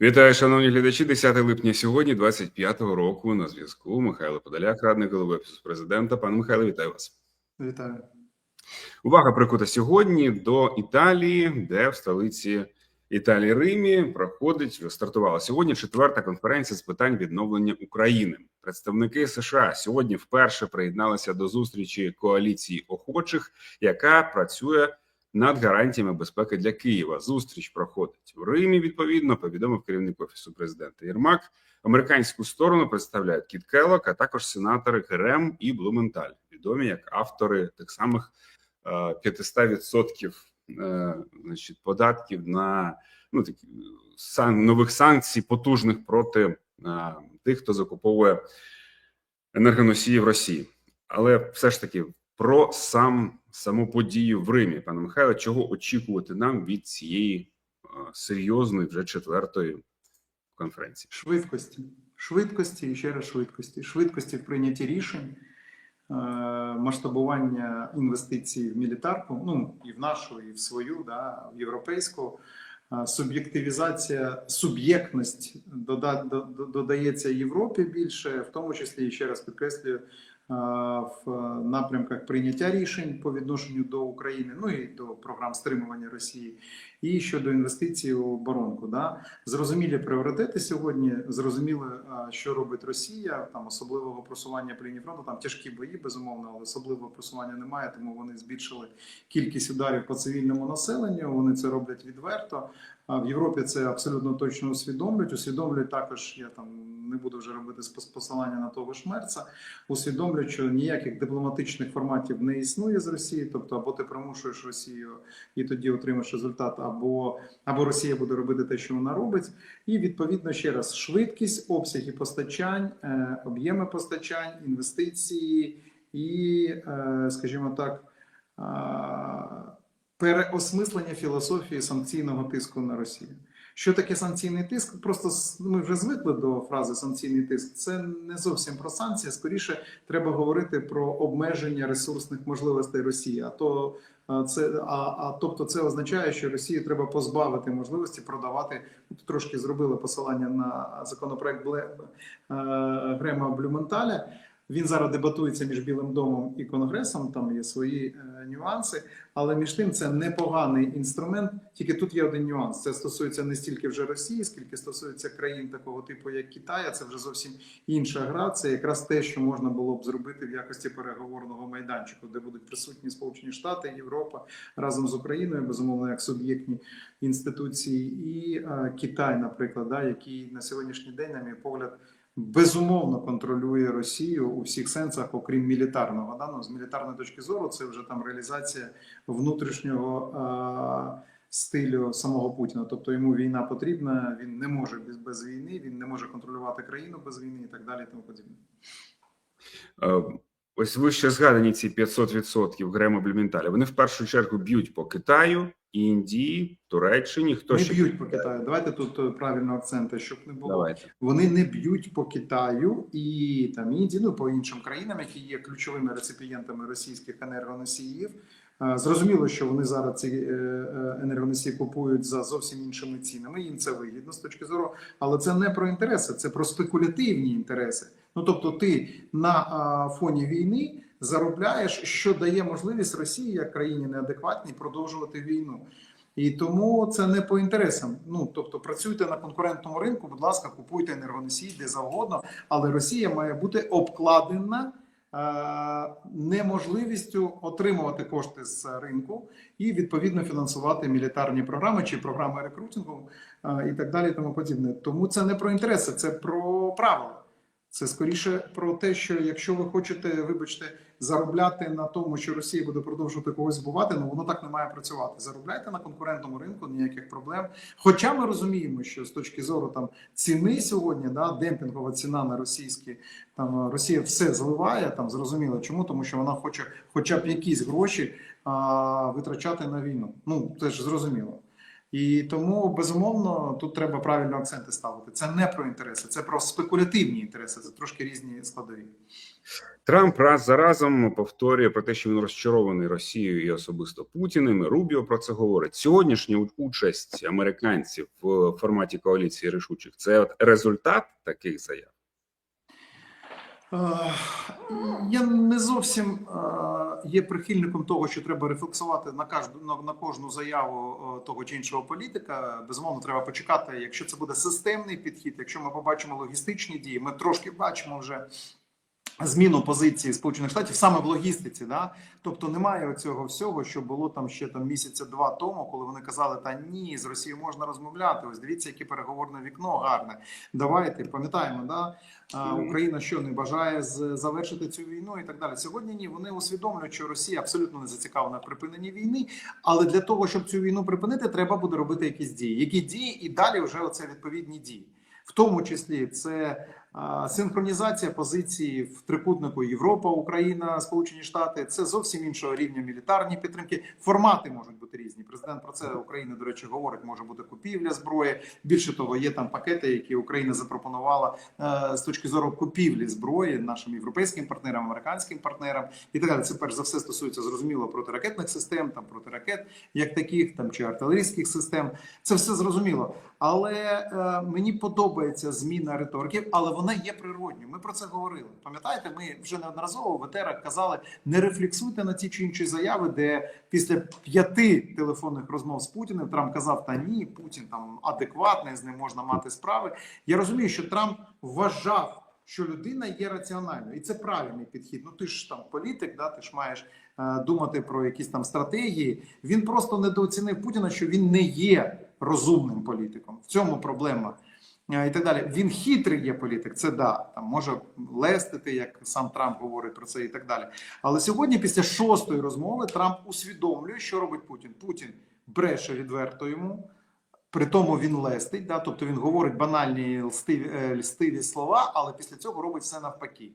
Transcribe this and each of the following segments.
Вітаю, шановні глядачі. 10 липня сьогодні, 25-го року. На зв'язку Михайло Подоляк, радник голови офісу президента. Пане Михайло, вітаю вас. Вітаю. Увага прикута сьогодні до Італії, де в столиці Італії Римі проходить стартувала сьогодні четверта конференція з питань відновлення України. Представники США сьогодні вперше приєдналися до зустрічі коаліції охочих, яка працює над гарантіями безпеки для Києва. Зустріч проходить в Римі. Відповідно, повідомив керівник офісу президента Єрмак. Американську сторону представляють Кіт Келлок, а також сенатори Грем і Блументаль, відомі як автори тих самих е, 500% е, значить податків на ну такі сан нових санкцій потужних проти е, тих, хто закуповує енергоносії в Росії. Але все ж таки про сам саму подію в Римі, пане Михайло, чого очікувати нам від цієї серйозної вже четвертої конференції? Швидкості. Швидкості і ще раз швидкості. Швидкості в прийнятті рішень, масштабування інвестицій в мілітарку, ну і в нашу, і в свою, да, в європейську. Суб'єктивізація, суб'єктність дода- до- до- додається Європі більше, в тому числі і ще раз підкреслюю в напрямках прийняття рішень по відношенню до України, ну і до програм стримування Росії, і щодо інвестицій у оборонку. Да? Зрозумілі пріоритети сьогодні. Зрозуміло, що робить Росія. Там особливого просування по лінії фронту. Там тяжкі бої, безумовно, але особливого просування немає. Тому вони збільшили кількість ударів по цивільному населенню. Вони це роблять відверто. В Європі це абсолютно точно усвідомлюють. Усвідомлюють також. Я там не буду вже робити посилання на того ж Мерца. Усвідомлюють, що ніяких дипломатичних форматів не існує з Росії. Тобто, або ти примушуєш Росію і тоді отримаєш результат, або, або Росія буде робити те, що вона робить. І відповідно ще раз швидкість, обсяги постачань, е, об'єми постачань, інвестиції і, е, скажімо так, переосмислення філософії санкційного тиску на Росію. Що таке санкційний тиск? Просто ми вже звикли до фрази санкційний тиск. Це не зовсім про санкції. Скоріше треба говорити про обмеження ресурсних можливостей Росії. А то це а, а тобто, це означає, що Росії треба позбавити можливості продавати. Трошки зробили посилання на законопроект Бле, е, Грема Блюменталя. Він зараз дебатується між Білим домом і Конгресом. Там є свої е, нюанси, але між тим це непоганий інструмент. Тільки тут є один нюанс. Це стосується не стільки вже Росії, скільки стосується країн такого типу, як Китай. А Це вже зовсім інша гра. Це якраз те, що можна було б зробити в якості переговорного майданчику, де будуть присутні Сполучені Штати, Європа разом з Україною, безумовно, як суб'єктні інституції, і е, Китай, наприклад, да, який на сьогоднішній день, на мій погляд. Безумовно контролює Росію у всіх сенсах, окрім мілітарного. Да? Ну, з мілітарної точки зору, це вже там реалізація внутрішнього стилю самого Путіна. Тобто йому війна потрібна, він не може без, без війни, він не може контролювати країну без війни і так далі. Тому подібне. Ось ви ще згадані ці 500% Грема Блюменталя. Вони в першу чергу б'ють по Китаю, Індії, Туреччині. Хто не ще б'ють по Китаю. Давайте тут е, правильно акценти, щоб не було. Давайте. Вони не б'ють по Китаю і там Індії, ну по іншим країнам, які є ключовими реципієнтами російських енергоносіїв. Е, Зрозуміло, що вони зараз ці е, енергоносії купують за зовсім іншими цінами. Їм це вигідно з точки зору, але це не про інтереси, це про спекулятивні інтереси. Ну тобто, ти на фоні війни заробляєш, що дає можливість Росії як країні неадекватній продовжувати війну. І тому це не по інтересам. Ну тобто, працюйте на конкурентному ринку, будь ласка, купуйте енергоносії де завгодно, але Росія має бути обкладена е, неможливістю отримувати кошти з ринку і відповідно фінансувати мілітарні програми чи програми рекрутингу е, і так далі. Тому подібне. Тому це не про інтереси, це про правила. Це скоріше про те, що якщо ви хочете, вибачте, заробляти на тому, що Росія буде продовжувати когось збувати, ну воно так не має працювати. Заробляйте на конкурентному ринку, ніяких проблем. Хоча ми розуміємо, що з точки зору там ціни сьогодні, да, демпінгова ціна на російські там Росія все зливає. Там зрозуміло, чому тому, що вона хоче, хоча б якісь гроші а, витрачати на війну. Ну це ж зрозуміло. І тому безумовно тут треба правильно акценти ставити. Це не про інтереси, це про спекулятивні інтереси. Це трошки різні складові. Трамп раз за разом повторює про те, що він розчарований Росією і особисто Путіним. і Рубіо про це говорить. Сьогоднішня участь американців в форматі коаліції рішучих це результат таких заяв. Е, Я не зовсім е, є прихильником того, що треба рефлексувати на кожну на, кожну заяву е, того чи іншого політика. Безумовно, треба почекати. Якщо це буде системний підхід, якщо ми побачимо логістичні дії, ми трошки бачимо вже. Зміну позиції Сполучених Штатів саме в логістиці, да тобто немає цього всього, що було там ще там місяця два тому, коли вони казали, та ні, з Росією можна розмовляти. Ось дивіться, яке переговорне вікно гарне. Давайте пам'ятаємо, да а, Україна що не бажає з- завершити цю війну і так далі. Сьогодні ні, вони усвідомлюють, що Росія абсолютно не зацікавлена в припиненні війни. Але для того, щоб цю війну припинити, треба буде робити якісь дії. Які дії, і далі вже оце відповідні дії, в тому числі це. Синхронізація позиції в трикутнику Європа, Україна, Сполучені Штати це зовсім іншого рівня мілітарні підтримки. Формати можуть бути різні. Президент про це України, до речі, говорить. Може бути купівля зброї. Більше того, є там пакети, які Україна запропонувала е, з точки зору купівлі зброї нашим європейським партнерам, американським партнерам і так далі. Це перш за все стосується зрозуміло протиракетних систем, там протиракет, як таких, там чи артилерійських систем. Це все зрозуміло. Але е, мені подобається зміна риторики, але вона є природньою. Ми про це говорили. Пам'ятаєте, ми вже неодноразово в етерах казали: не рефлексуйте на ті чи інші заяви, де після п'яти телефонних розмов з Путіним Трамп казав: Та ні, Путін там адекватний, з ним можна мати справи. Я розумію, що Трамп вважав. Що людина є раціональною, і це правильний підхід. Ну ти ж там політик, да ти ж маєш е, думати про якісь там стратегії. Він просто недооцінив Путіна, що він не є розумним політиком. В цьому проблема. І так далі. Він хитрий є політик, це да, там може лестити, як сам Трамп говорить про це і так далі. Але сьогодні, після шостої розмови, Трамп усвідомлює, що робить Путін. Путін бреше відверто йому. При тому він лестить, да, тобто він говорить банальні лстиві, е, льстиві слова, але після цього робить все навпаки.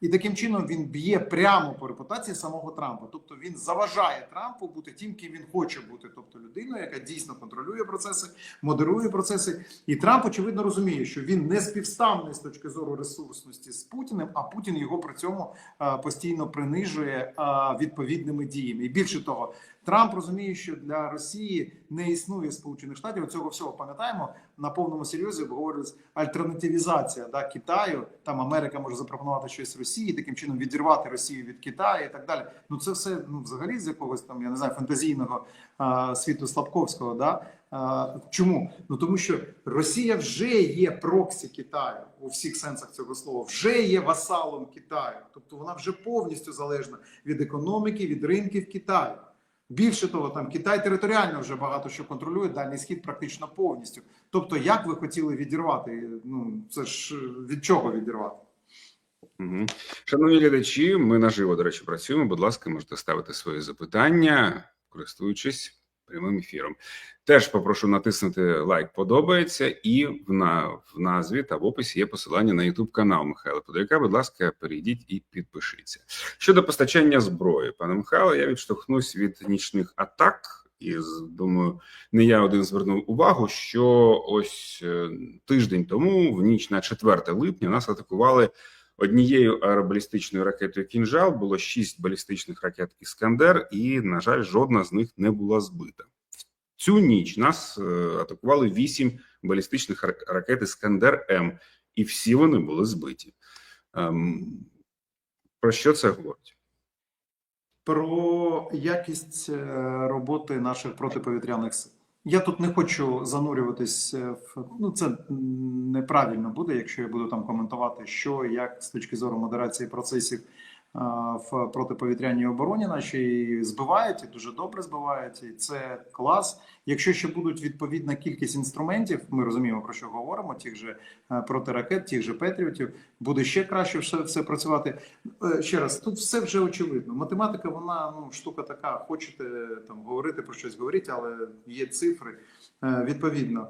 І таким чином він б'є прямо по репутації самого Трампа. Тобто він заважає Трампу бути тим, ким він хоче бути, тобто людиною, яка дійсно контролює процеси, модерує процеси. І Трамп очевидно розуміє, що він не співставний з точки зору ресурсності з Путіним, а Путін його при цьому е, постійно принижує е, відповідними діями. І більше того, Трамп розуміє, що для Росії не існує Сполучених Штатів. Цього всього пам'ятаємо на повному серйозі обговорювалась альтернативізація да, Китаю. Там Америка може запропонувати щось Росії, таким чином відірвати Росію від Китаю і так далі. Ну це все ну взагалі з якогось там я не знаю фантазійного а, світу Слабковського. Да? А, чому? Ну тому що Росія вже є проксі Китаю у всіх сенсах цього слова, вже є васалом Китаю, тобто вона вже повністю залежна від економіки, від ринків Китаю. Більше того, там Китай територіально вже багато що контролює, дальній схід практично повністю. Тобто, як ви хотіли відірвати? Ну це ж е, від чого відірвати? Угу. Шановні глядачі, ми наживо, до речі, працюємо. Будь ласка, можете ставити свої запитання, користуючись прямим ефіром. Теж попрошу натиснути лайк, подобається, і в, на, в назві та в описі є посилання на YouTube канал Михайла Подоляка. Будь ласка, перейдіть і підпишіться. Щодо постачання зброї, пане Михайло, я відштовхнусь від нічних атак. І думаю, не я один звернув увагу, що ось е, тиждень тому, в ніч на 4 липня, нас атакували однією аеробалістичною ракетою Кінжал. Було шість балістичних ракет Іскандер, і на жаль, жодна з них не була збита. В цю ніч нас е, атакували вісім балістичних ра- ракет Іскандер М, і всі вони були збиті. Ем, про що це говорить? Про якість е, роботи наших протиповітряних сил. Я тут не хочу занурюватись е, в ну це неправильно буде, якщо я буду там коментувати, що як з точки зору модерації процесів в протиповітряній обороні наші збивають і дуже добре збивають, і це клас. Якщо ще будуть відповідна кількість інструментів, ми розуміємо про що говоримо, тих же е, протиракет, тих же петріотів, буде ще краще все, все працювати. Е, Ще раз, тут все вже очевидно. Математика, вона ну штука така. Хочете там говорити про щось говорити, але є цифри. Е, Відповідно,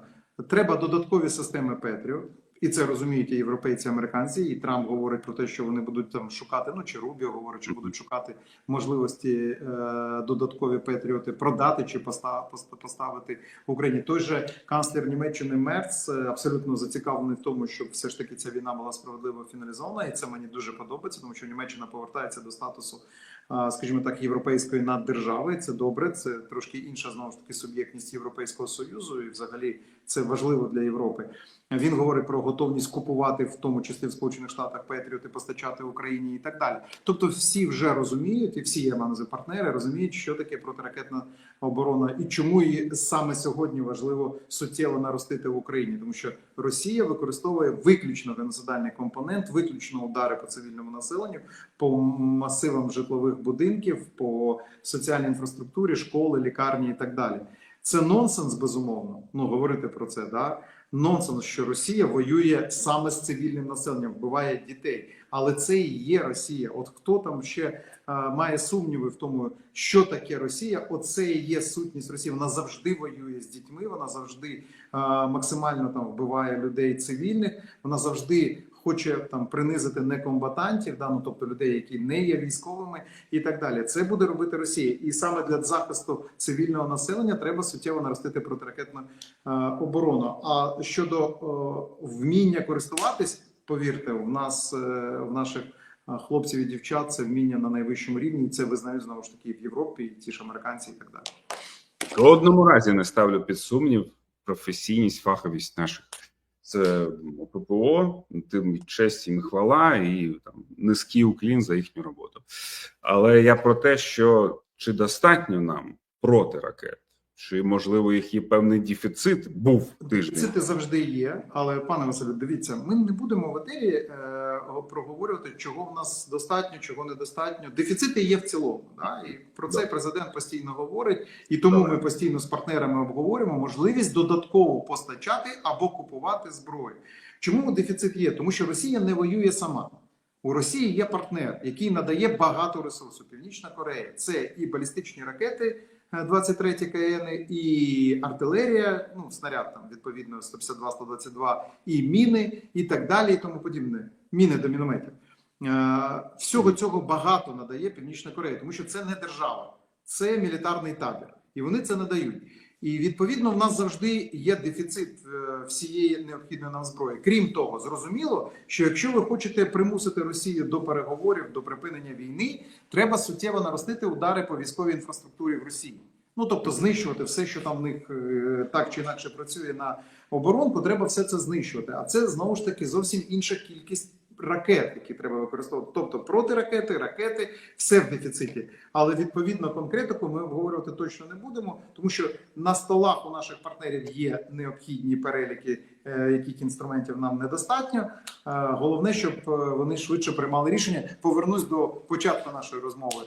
треба додаткові системи Петріо. І це розуміють і європейці, і американці. І Трамп говорить про те, що вони будуть там шукати. Ну чи Рубіо говорить, що будуть шукати можливості е, додаткові патріоти продати чи поста- поста- поставити в Україні. Той же канцлер Німеччини Мерц е, абсолютно зацікавлений в тому, щоб все ж таки ця війна була справедливо фіналізована, і це мені дуже подобається, тому що Німеччина повертається до статусу, е, скажімо так, європейської наддержави. Це добре. Це трошки інша знову ж таки суб'єктність Європейського союзу, і взагалі це важливо для Європи. Він говорить про готовність купувати, в тому числі в Сполучених Штатах Петріоти, постачати Україні і так далі. Тобто, всі вже розуміють, і всі я маю партнери розуміють, що таке протиракетна оборона і чому її саме сьогодні важливо суттєво наростити в Україні, тому що Росія використовує виключно геноцидальний компонент, виключно удари по цивільному населенню, по масивам житлових будинків, по соціальній інфраструктурі, школи, лікарні і так далі. Це нонсенс, безумовно. Ну говорити про це, да нонсенс, що Росія воює саме з цивільним населенням, вбиває дітей. Але це і є Росія. От хто там ще е, має сумніви в тому, що таке Росія? Оце і є сутність Росії. Вона завжди воює з дітьми. Вона завжди е, максимально там вбиває людей цивільних. Вона завжди хоче там принизити некомбатантів, да, ну, тобто людей, які не є військовими, і так далі. Це буде робити Росія, і саме для захисту цивільного населення треба суттєво наростити протиракетну е, оборону. А щодо е, вміння користуватись, повірте, в нас е, в наших е, хлопців і дівчат це вміння на найвищому рівні, і це визнають знову ж таки в Європі, і ті ж американці, і так далі. В одному разі не ставлю під сумнів професійність, фаховість наших. Це ППО, тим честь їм хвала, і там низький уклін за їхню роботу. Але я про те, що чи достатньо нам проти ракет, чи можливо їх є певний дефіцит був тиждень. Це завжди є. Але пане Василю, дивіться, ми не будемо в етері е, проговорювати, чого в нас достатньо, чого недостатньо. Дефіцити є в цілому. Да? І про це Да. президент постійно говорить, і тому Давай. ми постійно з партнерами обговорюємо можливість додатково постачати або купувати зброю. Чому дефіцит є? Тому що Росія не воює сама. У Росії є партнер, який надає багато ресурсу. Північна Корея це і балістичні ракети. Е, 23 КН, і артилерія, ну снаряд там відповідно 152-122, і міни, і так далі, і тому подібне. Міни до мінометів. Е, Всього цього багато надає Північна Корея, тому що це не держава, це мілітарний табір, і вони це надають. І відповідно в нас завжди є дефіцит е, всієї необхідної нам зброї. Крім того, зрозуміло, що якщо ви хочете примусити Росію до переговорів, до припинення війни, треба суттєво наростити удари по військовій інфраструктурі в Росії. Ну тобто знищувати все, що там в них е, так чи інакше працює на оборонку, треба все це знищувати. А це знову ж таки зовсім інша кількість ракет, які треба використовувати. Тобто протиракети, ракети, все в дефіциті. Але відповідно конкретику ми обговорювати точно не будемо, тому що на столах у наших партнерів є необхідні переліки, е, яких інструментів нам недостатньо. Е, Головне, щоб е, вони швидше приймали рішення. Повернусь до початку нашої розмови.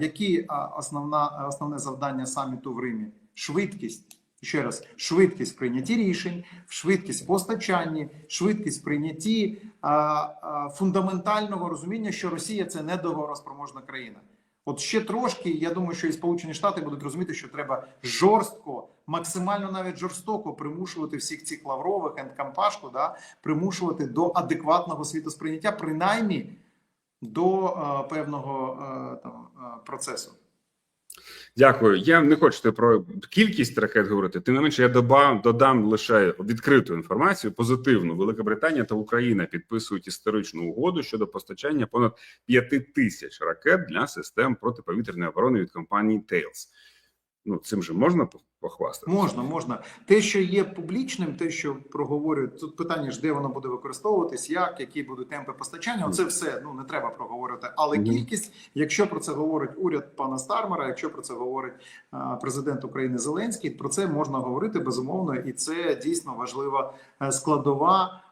Які основна основне завдання саміту в Римі? Швидкість. Ще раз, швидкість в прийнятті рішень, швидкість в постачанні, швидкість прийнятті а, а, фундаментального розуміння, що Росія це не договороспроможна країна. От ще трошки, я думаю, що і Сполучені Штати будуть розуміти, що треба жорстко, максимально навіть жорстоко примушувати всіх цих лаврових енкампашку, да, примушувати до адекватного світосприйняття, принаймні до е, певного е, там е, процесу. Дякую. Я не хочу про кількість ракет говорити. Тим не менше, я додам, додам лише відкриту інформацію. Позитивну Велика Британія та Україна підписують історичну угоду щодо постачання понад 5 тисяч ракет для систем протиповітряної оборони від компанії Tails. Ну цим же можна похвастати? Можна, можна. Те, що є публічним, те, що проговорюють, тут питання ж, де воно буде використовуватись, як, які будуть темпи постачання. Це все ну не треба проговорювати. Але Мгм. кількість, якщо про це говорить уряд пана Стармера, якщо про це говорить а, президент України Зеленський, про це можна говорити безумовно, і це дійсно важлива е, складова.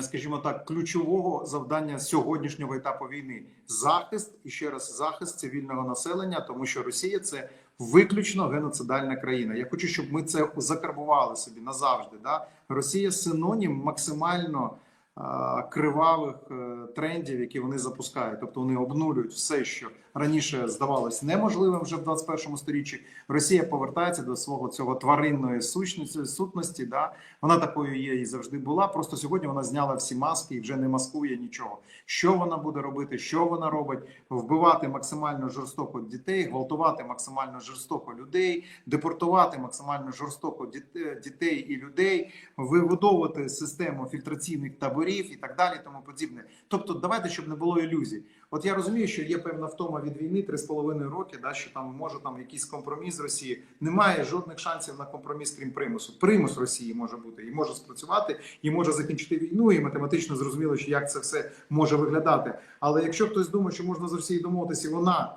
Скажімо так, ключового завдання сьогоднішнього етапу війни захист і ще раз захист цивільного населення, тому що Росія це виключно геноцидальна країна. Я хочу, щоб ми це закарбували собі назавжди. Да? Росія синонім максимально а, кривавих е, трендів, які вони запускають. Тобто вони обнулюють все, що раніше здавалось неможливим вже в 21 сторіччі. Росія повертається до свого цього тваринної сущності, сутності, да? Вона такою є і завжди була. Просто сьогодні вона зняла всі маски і вже не маскує нічого. Що вона буде робити? Що вона робить? Вбивати максимально жорстоко дітей, гвалтувати максимально жорстоко людей, депортувати максимально жорстоко дітей і людей, вибудовувати систему фільтраційних таборів і так далі, тому подібне. Тобто, давайте, щоб не було ілюзій. От я розумію, що є певна втома від війни 3,5 роки, да, що там може там якийсь компроміс з Росії. Немає жодних шансів на компроміс, крім примусу. Примус Росії може бути і може спрацювати, і може закінчити війну, і математично зрозуміло, що як це все може виглядати. Але якщо хтось думає, що можна з Росією домовитися, вона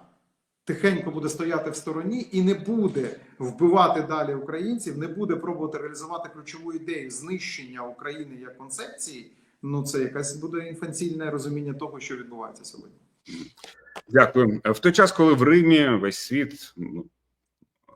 тихенько буде стояти в стороні і не буде вбивати далі українців, не буде пробувати реалізувати ключову ідею знищення України як концепції. Ну це якась буде інфанцільне розуміння того, що відбувається сьогодні. Дякую. В той час, коли в Римі весь світ, ну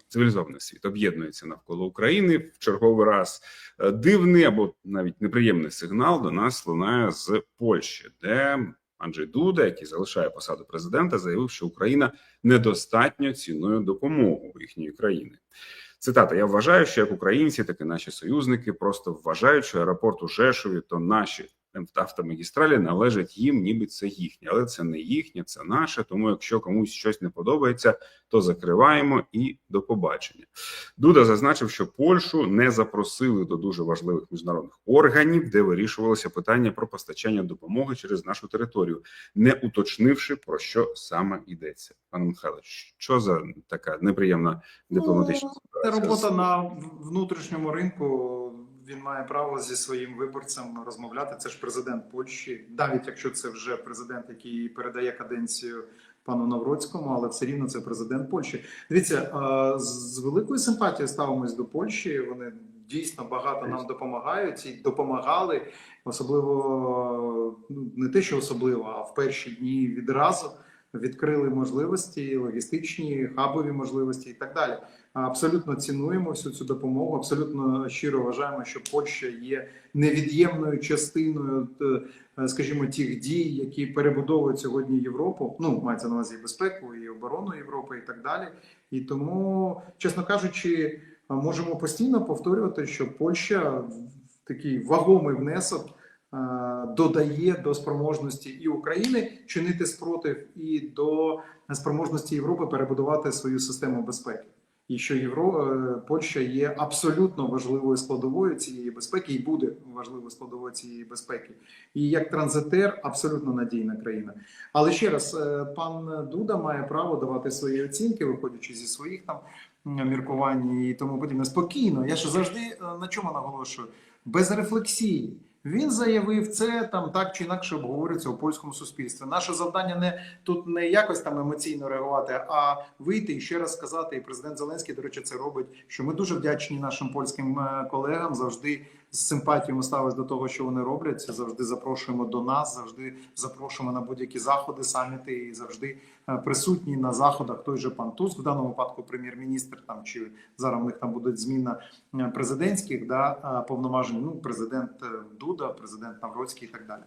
цивілізований світ, об'єднується навколо України, в черговий раз е, дивний або навіть неприємний сигнал до нас лунає з Польщі, де Анджей Дуда, який залишає посаду президента, заявив, що Україна недостатньо цінує допомогу їхньої країни. Цитата: Я вважаю, що як українці, так і наші союзники просто вважають, що аеропорт у Жешові то наші автомагістралі належать їм, ніби це їхнє, але це не їхнє, це наше. Тому, якщо комусь щось не подобається, то закриваємо і до побачення. Дуда зазначив, що Польщу не запросили до дуже важливих міжнародних органів, де вирішувалося питання про постачання допомоги через нашу територію, не уточнивши про що саме йдеться. Пане Михайло, що за така неприємна дипломатична Це робота на внутрішньому ринку. Він має право зі своїм виборцем розмовляти. Це ж президент Польщі, навіть якщо це вже президент, який передає каденцію пану Навроцькому, але все рівно це президент Польщі. Дивіться, з великою симпатією ставимось до Польщі. Вони дійсно багато нам допомагають і допомагали, особливо ну не те, що особливо, а в перші дні відразу відкрили можливості, логістичні, хабові можливості і так далі. Абсолютно цінуємо всю цю допомогу. Абсолютно щиро вважаємо, що Польща є невід'ємною частиною, е, скажімо, тих дій, які перебудовують сьогодні Європу. Ну мається на увазі і безпеку, і оборону Європи, і так далі. І тому, чесно кажучи, можемо постійно повторювати, що Польща такий вагомий внесок е, додає до спроможності і України чинити спротив, і до спроможності Європи перебудувати свою систему безпеки. І що Євро е, Польща є абсолютно важливою складовою цієї безпеки, і буде важливою складовою цієї безпеки. І як транзитер абсолютно надійна країна. Але ще раз, е, пан Дуда має право давати свої оцінки, виходячи зі своїх там міркувань і тому подібне. Спокійно. Я ж завжди е, на чому наголошую? Без рефлексії. Він заявив це там так чи інакше обговорюється у польському суспільстві. Наше завдання не тут не якось там емоційно реагувати, а вийти і ще раз сказати. І президент Зеленський, до речі, це робить. Що ми дуже вдячні нашим польським е, колегам завжди з симпатією ставимося до того, що вони роблять. Завжди запрошуємо до нас, завжди запрошуємо на будь-які заходи, саміти і завжди е, присутні на заходах. Той же пан Туск, в даному випадку прем'єр-міністр там чи зараз в них там буде зміна е, президентських да е, повноважень. Ну, президент Дуда, президент Навроцький і так далі.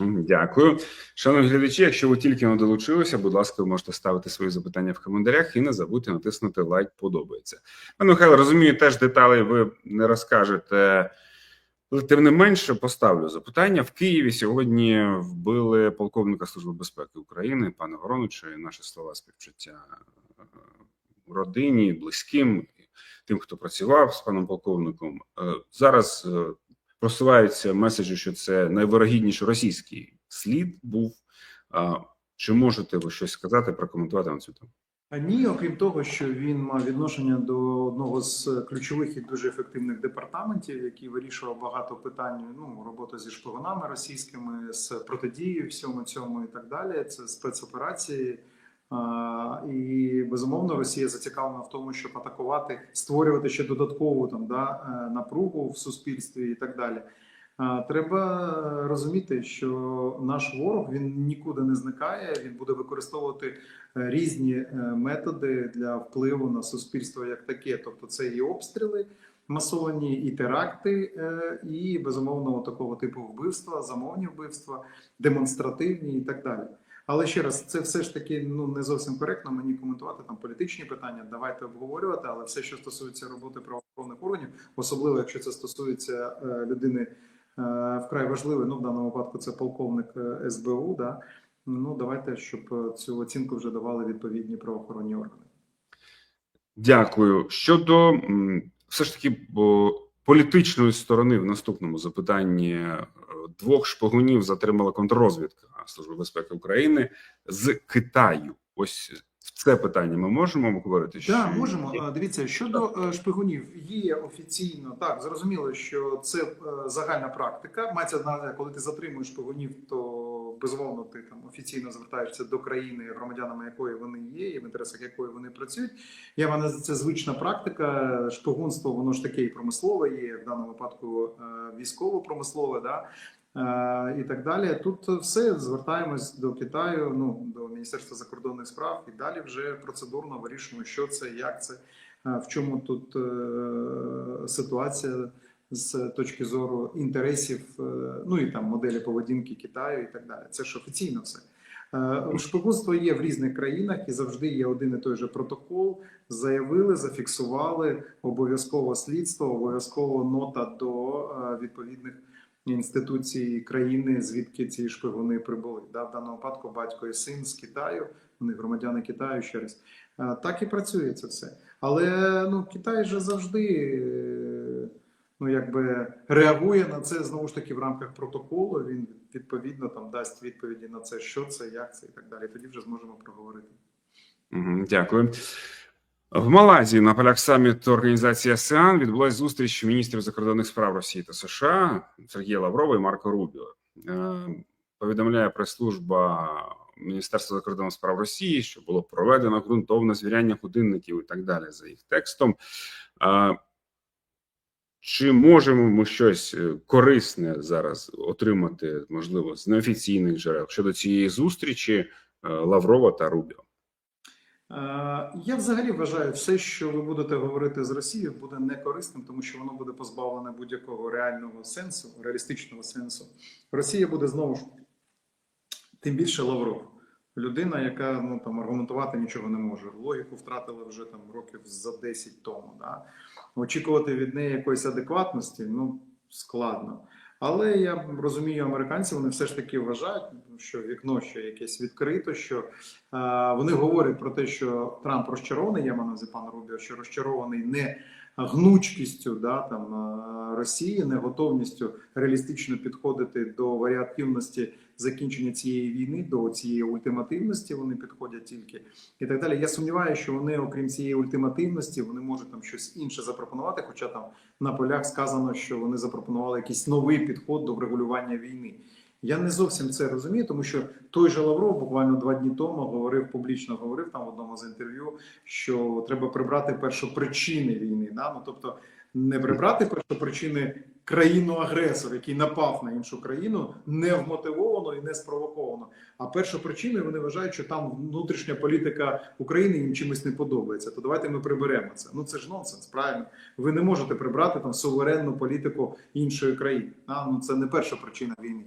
Дякую, шановні глядачі. Якщо ви тільки не долучилися, будь ласка, ви можете ставити свої запитання в коментарях і не забудьте натиснути лайк. Подобається. Пане Михайло, розумію, теж деталей ви не розкажете. Тим не менше поставлю запитання. В Києві сьогодні вбили полковника Служби безпеки України, пана Воронича, і наші слова співчуття е, родині, близьким, тим, хто працював з паном полковником. Е, Зараз е, просуваються меседжі, що це найвирогідніше російський слід був. А, Чи можете ви щось сказати, прокоментувати на цю тему? Ні, окрім того, що він мав відношення до одного з ключових і дуже ефективних департаментів, який вирішував багато питань. Ну робота зі шпигунами російськими, з протидією всьому цьому і так далі. Це спецоперації. І безумовно Росія зацікавлена в тому, щоб атакувати, створювати ще додаткову там да е, напругу в суспільстві і так далі. Треба розуміти, що наш ворог він нікуди не зникає. Він буде використовувати е, різні е, методи для впливу на суспільство як таке. Тобто, це і обстріли масовані, і теракти, е, і безумовно такого типу вбивства, замовні вбивства, демонстративні і так далі. Але ще раз, це все ж таки ну не зовсім коректно мені коментувати там політичні питання. Давайте обговорювати, але все, що стосується роботи правоохоронних органів, особливо якщо це стосується е, людини е, вкрай важливої, ну в даному випадку це полковник е, СБУ. Да? Ну давайте, щоб е, цю оцінку вже давали відповідні правоохоронні органи. Дякую. Щодо все ж таки політичної сторони в наступному запитанні е, двох шпигунів затримала контррозвідка Служби безпеки України з Китаю. Ось це питання ми можемо говорити? Так, можемо. Дивіться, щодо е, шпигунів, є офіційно так, зрозуміло, що це е, загальна практика. Мається на коли ти затримуєш шпигунів, то безумовно ти там офіційно звертаєшся до країни, громадянами якої вони є, і в інтересах якої вони працюють. Я мене це звична практика. Шпигунство, воно ж таке і промислове є в даному випадку е, військово-промислове. Да? Е, і так далі. Тут все звертаємось до Китаю, ну до Міністерства закордонних справ, і далі вже процедурно вирішуємо, що це, як це, е, в чому тут е, ситуація з точки зору інтересів, ну і там моделі поведінки Китаю, і так далі. Це ж офіційно все. Шпигунство є в різних країнах і завжди є один і той же протокол. Заявили, зафіксували обов'язково слідство, обов'язково нота до відповідних інституцій країни, звідки ці шпигуни прибули. Да, в даному випадку батько і син з Китаю, вони громадяни Китаю ще раз. Е, Так і працює це все. Але ну, Китай же завжди е, ну, якби реагує на це знову ж таки в рамках протоколу. Він відповідно там дасть відповіді на це, що це, як це і так далі. Тоді вже зможемо проговорити. Дякую. В Малайзії на полях саміту організації АСЕАН відбулася зустріч міністрів закордонних справ Росії та США Сергія Лаврова і Марко Рубіо. Е, Повідомляє прес-служба Міністерства закордонних справ Росії, що було проведено ґрунтовне звіряння годинників і так далі за їх текстом. Е, Чи можемо ми щось е, корисне зараз отримати, можливо, з неофіційних джерел щодо цієї зустрічі Лаврова та Рубіо? Е, Я взагалі вважаю, все, що ви будете говорити з Росією, буде некорисним, тому що воно буде позбавлене будь-якого реального сенсу, реалістичного сенсу. Росія буде знову ж тим більше Лавров, людина, яка ну там аргументувати нічого не може. Логіку втратила вже там років за 10 тому. Да? Очікувати від неї якоїсь адекватності ну складно. Але я розумію, американці вони все ж таки вважають, що вікно ще якесь відкрито. Що е, вони говорять про те, що Трамп розчарований. Я маю на пан Рубіо, що розчарований не гнучкістю да, там, е, Росії, не готовністю реалістично підходити до варіативності закінчення цієї війни, до цієї ультимативності. Вони підходять тільки і так далі. Я сумніваюся, що вони, окрім цієї ультимативності, вони можуть там щось інше запропонувати. Хоча там на полях сказано, що вони запропонували якийсь новий підход до врегулювання війни. Я не зовсім це розумію, тому що той же Лавров буквально два дні тому говорив публічно, говорив там в одному з інтерв'ю, що треба прибрати першопричини війни. Да? Ну тобто не прибрати першопричини країну-агресор, який напав на іншу країну, не вмотивовано і не спровоковано. А першопричиною вони вважають, що там внутрішня політика України їм чимось не подобається. То давайте ми приберемо це. Ну це ж нонсенс, правильно. Ви не можете прибрати там суверенну політику іншої країни. А, ну це не перша причина війни.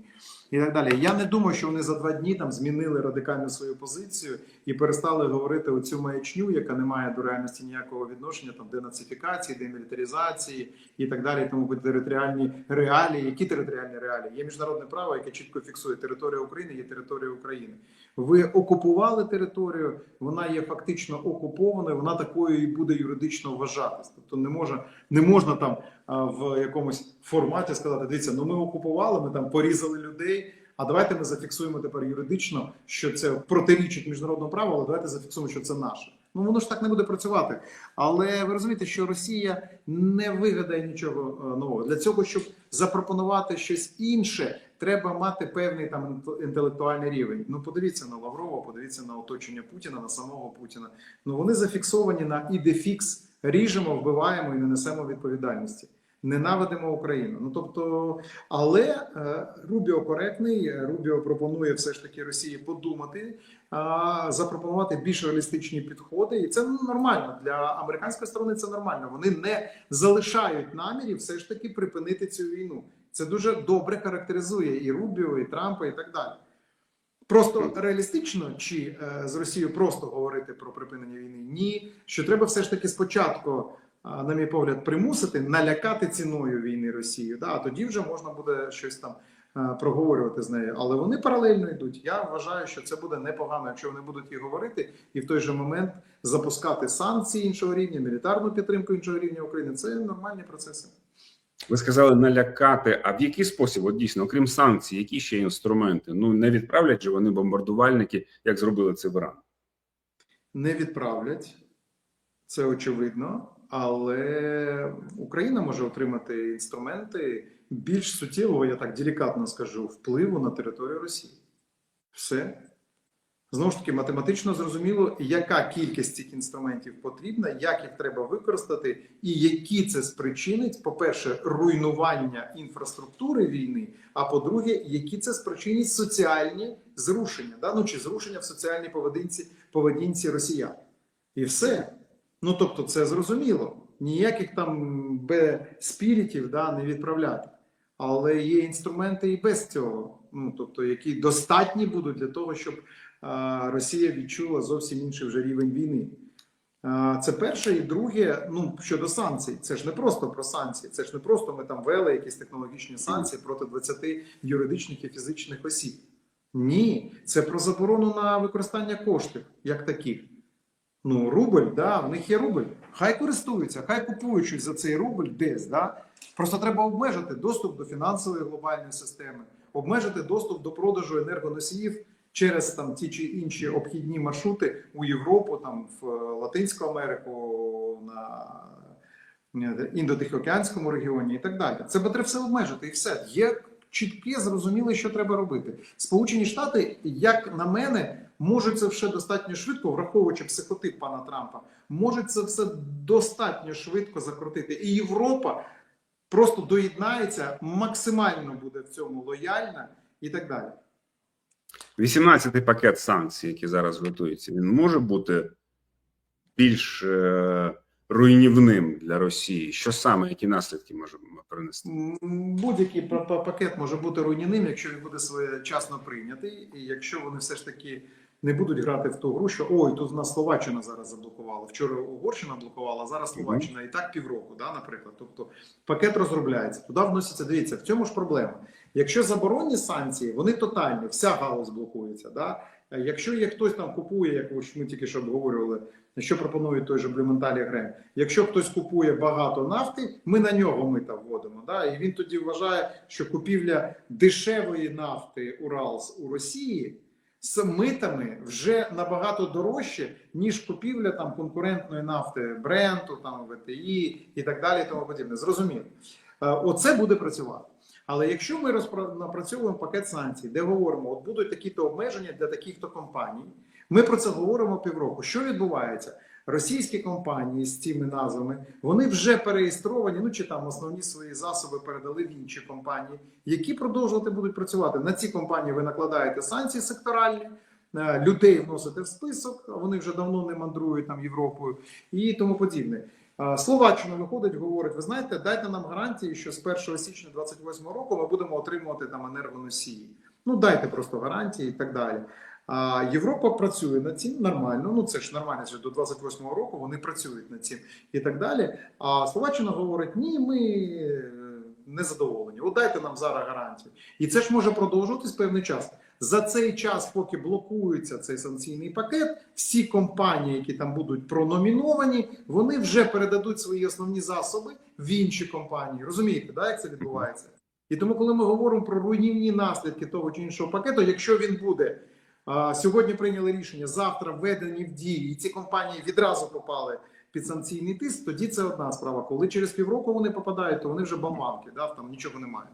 І так далі. Я не думаю, що вони за два дні там змінили радикально свою позицію і перестали говорити оцю маячню, яка не має до реальності ніякого відношення, там денацифікації, демілітаризації і так далі. Тому територіальні реалії. Які територіальні реалії? Є міжнародне право, яке чітко фіксує територія України, є територія України. Ви окупували територію, вона є фактично окупованою, вона такою і буде юридично вважатись. Тобто не може не можна там в якомусь форматі сказати: дивіться, ну ми окупували, ми там порізали людей. А давайте ми зафіксуємо тепер юридично, що це протирічить міжнародному праву, але давайте зафіксуємо, що це наше. Ну воно ж так не буде працювати. Але ви розумієте, що Росія не вигадає нічого е, нового. Для цього, щоб запропонувати щось інше, треба мати певний там інтелектуальний рівень. Ну подивіться на Лаврова, подивіться на оточення Путіна, на самого Путіна. Ну вони зафіксовані на ідефікс ріжемо, вбиваємо і не несемо відповідальності. Ненавидимо Україну. Ну тобто, але е, Рубіо коректний. Рубіо пропонує все ж таки Росії подумати, запропонувати більш реалістичні підходи, і це нормально для американської сторони. Це нормально. Вони не залишають намірів все ж таки припинити цю війну. Це дуже добре характеризує і Рубіо, і Трампа, і так далі. Просто реалістично чи е, з Росією просто говорити про припинення війни? Ні. Що треба все ж таки спочатку, а, на мій погляд, примусити налякати ціною війни Росію. Да? А тоді вже можна буде щось там е, проговорювати з нею. Але вони паралельно йдуть. Я вважаю, що це буде непогано, якщо вони будуть і говорити, і в той же момент запускати санкції іншого рівня, мілітарну підтримку іншого рівня України. Це нормальні процеси. Ви сказали налякати. А в який спосіб, от дійсно, окрім санкцій, які ще інструменти? Ну не відправлять же вони бомбардувальники, як зробили це в Іран. не відправлять, це очевидно, але Україна може отримати інструменти більш суттєвого, я так делікатно скажу, впливу на територію Росії. Все. Знову ж таки, математично зрозуміло, яка кількість цих інструментів потрібна, як їх треба використати, і які це спричинить, по-перше, руйнування інфраструктури війни, а по-друге, які це спричинить соціальні зрушення, да? ну чи зрушення в соціальній поведінці, поведінці росіян. І все. Ну тобто, це зрозуміло. Ніяких там спірітів да, не відправляти. Але є інструменти і без цього, ну тобто, які достатні будуть для того, щоб Росія відчула зовсім інший вже рівень війни. Це перше, і друге, ну щодо санкцій, це ж не просто про санкції, це ж не просто ми там ввели якісь технологічні санкції проти 20 юридичних і фізичних осіб. Ні, це про заборону на використання коштів як таких. Ну, рубль, да, в них є рубль. Хай користуються, хай купують щось за цей рубль десь. Да? Просто треба обмежити доступ до фінансової глобальної системи, обмежити доступ до продажу енергоносіїв через там ті чи інші обхідні маршрути у Європу, там в е, Латинську Америку, на е, індотихоокеанському регіоні і так далі. Це треба все обмежити і все. Є чітке, зрозуміло, що треба робити. Сполучені Штати, як на мене, можуть це все достатньо швидко, враховуючи психотип пана Трампа, можуть це все достатньо швидко закрутити. І Європа просто доєднається, максимально буде в цьому лояльна і так далі. 18-й пакет санкцій, які зараз готуються, він може бути більш е, руйнівним для Росії. Що саме, які наслідки може принести? Будь-який па- па- пакет може бути руйнівним, якщо він буде своєчасно прийнятий, і якщо вони все ж таки не будуть грати в ту гру, що ой, тут в нас Словаччина зараз заблокувала. Вчора Угорщина блокувала, а зараз Словаччина і так півроку, да, наприклад. Тобто пакет розробляється, туди вносяться. Дивіться, в цьому ж проблема. Якщо заборонні санкції, вони тотальні, вся галузь блокується. Да? Е, Якщо є хтось там купує, як ми тільки що обговорювали, що пропонує той же Блюменталі Грем. Якщо хтось купує багато нафти, ми на нього мита вводимо. Да? І він тоді вважає, що купівля дешевої нафти Уралс у Росії з митами вже набагато дорожче, ніж купівля там конкурентної нафти Бренту, там ВТІ і так далі. Тому подібне. Зрозуміло. Е, Оце буде працювати. Але якщо ми напрацьовуємо пакет санкцій, де говоримо, от будуть такі-то обмеження для таких-то компаній, ми про це говоримо півроку. Що відбувається? Російські компанії з цими назвами вони вже переєстровані, ну чи там основні свої засоби передали в інші компанії, які продовжувати будуть працювати. На ці компанії ви накладаєте санкції секторальні, е, людей вносите в список, вони вже давно не мандрують там Європою і тому подібне. Словаччина виходить, говорить: ви знаєте, дайте нам гарантії, що з 1 січня 28 року ми будемо отримувати там енергоносії. Ну дайте просто гарантії і так далі. А Європа працює над цим нормально. Ну це ж нормально, що до 28 року вони працюють над цим і так далі. А Словаччина говорить: ні, ми е, не задоволені. От дайте нам зараз гарантію. І це ж може продовжуватись певний час. За цей час, поки блокується цей санкційний пакет, всі компанії, які там будуть прономіновані, вони вже передадуть свої основні засоби в інші компанії. Розумієте, да, як це відбувається? І тому, коли ми говоримо про руйнівні наслідки того чи іншого пакету, якщо він буде а, сьогодні прийняли рішення, завтра введені в дії, і ці компанії відразу попали під санкційний тиск, тоді це одна справа. Коли через півроку вони попадають, то вони вже бомбанки, да, там нічого немає.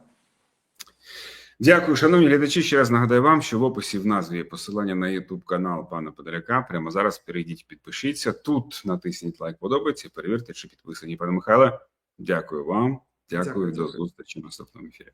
Дякую, шановні глядачі. Ще раз нагадаю вам, що в описі в назві є посилання на YouTube канал пана Подоляка. Прямо зараз перейдіть, підпишіться. Тут натисніть лайк, подобається. Перевірте, чи підписані. Пане Михайле, дякую вам. Дякую, Дякую. до зустрічі в наступному ефірі.